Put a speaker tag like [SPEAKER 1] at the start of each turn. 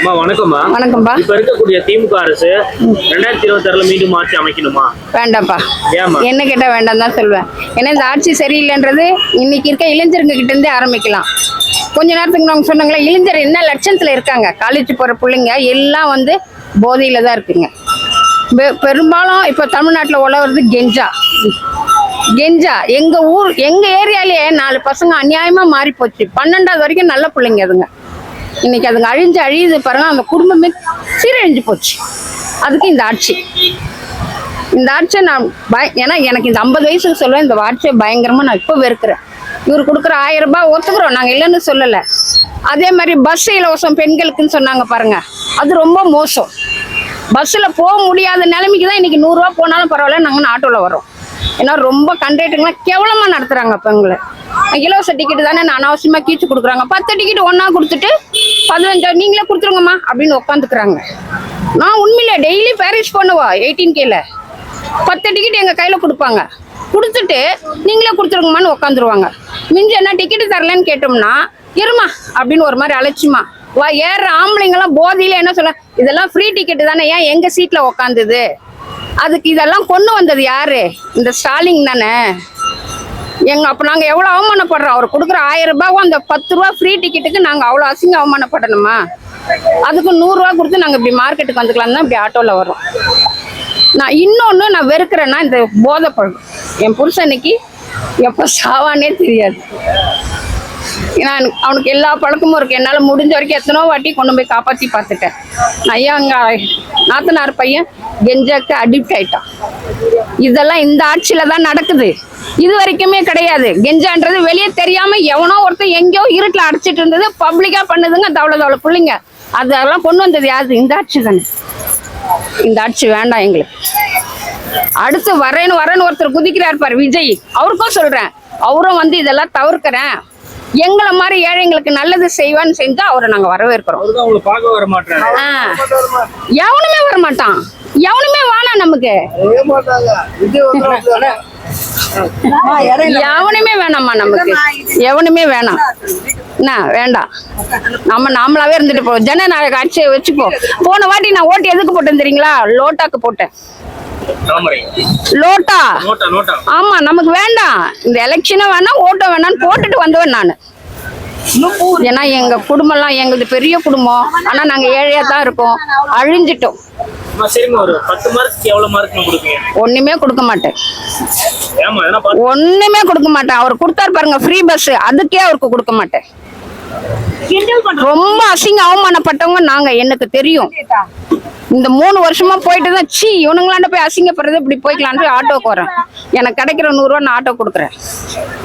[SPEAKER 1] அம்மா வணக்கம்மா.
[SPEAKER 2] வணக்கம்பா
[SPEAKER 1] இப்ப இருக்கக்கூடிய திமுக அரசு ரெண்டாயிரத்தி இருபத்தி ஆறுல மீண்டும் ஆட்சி அமைக்கணுமா?
[SPEAKER 2] வேண்டாம்ப்பா. என்ன கேட்டால் வேண்டாம் தான் சொல்லுவேன் ஏன்னா இந்த ஆட்சி சரியில்லைன்றது இன்னைக்கு இருக்க இளைஞருங்க கிட்ட இருந்தே ஆரம்பிக்கலாம். கொஞ்ச நேரத்துக்கு நாங்கள் சொன்னாங்களே இளைஞர் என்ன லட்சத்தில் இருக்காங்க? காலேஜ் போகிற பிள்ளைங்க எல்லாம் வந்து போதையில் தான் இருக்குங்க. பெரும்பாலும் இப்போ தமிழ்நாட்டில் உழவுறது கெஞ்சா. கெஞ்சா. எங்கள் ஊர் எங்கள் ஏரியாலேயே நாலு பசங்க அநியாயமாக மாறி போச்சு பன்னெண்டாவது வரைக்கும் நல்ல பிள்ளைங்க அதுங்க. இன்னைக்கு அதுங்க அழிஞ்சு அழியுது பாருங்க அந்த குடும்பமே சீரழிஞ்சு போச்சு. அதுக்கு இந்த ஆட்சி. இந்த ஆட்சியை நான் பய ஏன்னா எனக்கு இந்த ஐம்பது வயசுக்கு சொல்லுவேன் இந்த ஆட்சியை பயங்கரமாக நான் இப்போ வெறுக்கிறேன். இவர் கொடுக்குற ஆயிரம் ரூபாய் ஒத்துக்கிறோம் நாங்கள் இல்லைன்னு சொல்லலை. அதே மாதிரி பஸ் இலவசம் பெண்களுக்குன்னு சொன்னாங்க பாருங்க. அது ரொம்ப மோசம். பஸ்ஸில் போக முடியாத நிலைமைக்கு தான் இன்னைக்கு நூறுரூவா போனாலும் பரவாயில்ல நாங்கள் ஆட்டோவில் வரோம் ஏன்னா ரொம்ப கண்டக்டருங்களாம் கேவலமாக நடத்துகிறாங்க இப்போ எங்களை. இலவச டிக்கெட் தானே நான் அனாவசியமாக கீச்சு கொடுக்குறாங்க. பத்து டிக்கெட் ஒன்றா கொடுத்துட்டு பதினஞ்சா நீங்களே கொடுத்துருங்கம்மா அப்படின்னு உட்காந்துக்கிறாங்க நான் உண்மையில டெய்லி பேரிஸ் பண்ணுவா எயிட்டீன் கேல பத்து டிக்கெட் எங்கள் கையில் கொடுப்பாங்க. கொடுத்துட்டு நீங்களே கொடுத்துருங்கம்மான்னு உட்காந்துருவாங்க மிஞ்சி என்ன டிக்கெட்டு தரலன்னு கேட்டோம்னா இருமா அப்படின்னு ஒரு மாதிரி அழைச்சிமா. வா ஏறுற ஆம்பளைங்கெல்லாம் போதையில என்ன சொல்ல இதெல்லாம் ஃப்ரீ டிக்கெட்டு தானே ஏன் எங்கள் சீட்டில் உக்காந்துது? அதுக்கு இதெல்லாம் கொண்டு வந்தது யாரு? இந்த ஸ்டாலின் தானே. எங்க அப்போ நாங்கள் எவ்வளோ அவமானப்படுறோம்? அவர் கொடுக்குற ஆயிரம் ரூபாய்க்கும் அந்த பத்து ரூபா ஃப்ரீ டிக்கெட்டுக்கு நாங்கள் அவ்வளோ அசிங்க அவமானப்படணுமா? அதுக்கு நூறுரூவா கொடுத்து நாங்கள் இப்படி மார்க்கெட்டுக்கு வந்துக்கலாம் தான் இப்படி ஆட்டோவில் வரோம் நான் இன்னொன்று நான் வெறுக்கிறேன்னா இந்த போதை பழக்கம் என் புருஷனுக்கு எப்போ சாவானே தெரியாது. ஏன்னா எனக்கு- அவனுக்கு எல்லா பழக்கமும் இருக்கு. என்னால் முடிஞ்ச வரைக்கும் எத்தனோ வாட்டி கொண்டு போய் காப்பாற்றி பார்த்துட்டேன். நான் ஐயா அங்கே நாத்தனார் பையன் கெஞ்சாக்கு அடிக்ட் ஆயிட்டான் இதெல்லாம் இந்த ஆட்சியில தான் நடக்குது. இது வரைக்குமே கிடையாது. கெஞ்சான்றது வெளியே தெரியாம எவனோ ஒருத்தன் எங்கேயோ இருட்டில் அடைச்சிட்டு இருந்தது பப்ளிக்கா பண்ணுதுங்க தவளை தவளை பிள்ளைங்க. அதெல்லாம் கொண்டு வந்தது யாரு? இந்த ஆட்சி தானே. இந்த ஆட்சி வேண்டாம் எங்களுக்கு. அடுத்து வரேன்னு வரேன்னு ஒருத்தர் குதிக்கிறார் பாரு விஜய். அவருக்கும் சொல்றேன். அவரும் வந்து இதெல்லாம் தவிர்க்கிறேன். எங்களை மாதிரி ஏழைங்களுக்கு நல்லது செய்வான்னு செஞ்சா அவரை நாங்க வரவேற்கிறோம். எவனுமே வர மாட்டான் எவனுமே வேணாம் நமக்கு? எவனுமே வேணாம்மா நமக்கு. எவனுமே வேணாம். என்ன வேண்டாம். நம்ம நாமளாவே இருந்துட்டு போவோம் ஜனநாயக ஆட்சியை வச்சுப்போம் போன வாட்டி நான் ஓட்டு எதுக்கு போட்டேன் தெரியுங்களா? லோட்டாக்கு போட்டேன். லோட்டா. ஆமா நமக்கு வேண்டாம். இந்த எலெக்ஷனும் வேணாம் ஓட்டம் வேணாம்னு போட்டுட்டு வந்தவன் நான். ஏன்னா எங்க குடும்பம்லாம் எங்களுது பெரிய குடும்பம். ஆனா நாங்க ஏழையா தான் இருக்கோம். அழிஞ்சிட்டோம்.
[SPEAKER 1] சரிம்மா ஒரு பத்து மார்க்கு எவ்வளவு மார்க் கொடுப்பீங்க?
[SPEAKER 2] ஒண்ணுமே கொடுக்க மாட்டேன். ஒண்ணுமே கொடுக்க மாட்டேன். அவர் கொடுத்தாரு பாருங்க ஃப்ரீ பஸ் அதுக்கே அவருக்கு கொடுக்க மாட்டேன். ரொம்ப அசிங்க அவமானப்பட்டவங்க நாங்க எனக்கு தெரியும். இந்த மூணு வருஷமா போயிட்டு தான் சி இவனுங்களாண்ட போய் அசிங்கப்படுறது இப்படி போய்க்கலான்ட்டு ஆட்டோக்கு வரேன். எனக்கு கிடைக்கிற நூறுரூவா நான் ஆட்டோ கொடுக்குறேன்.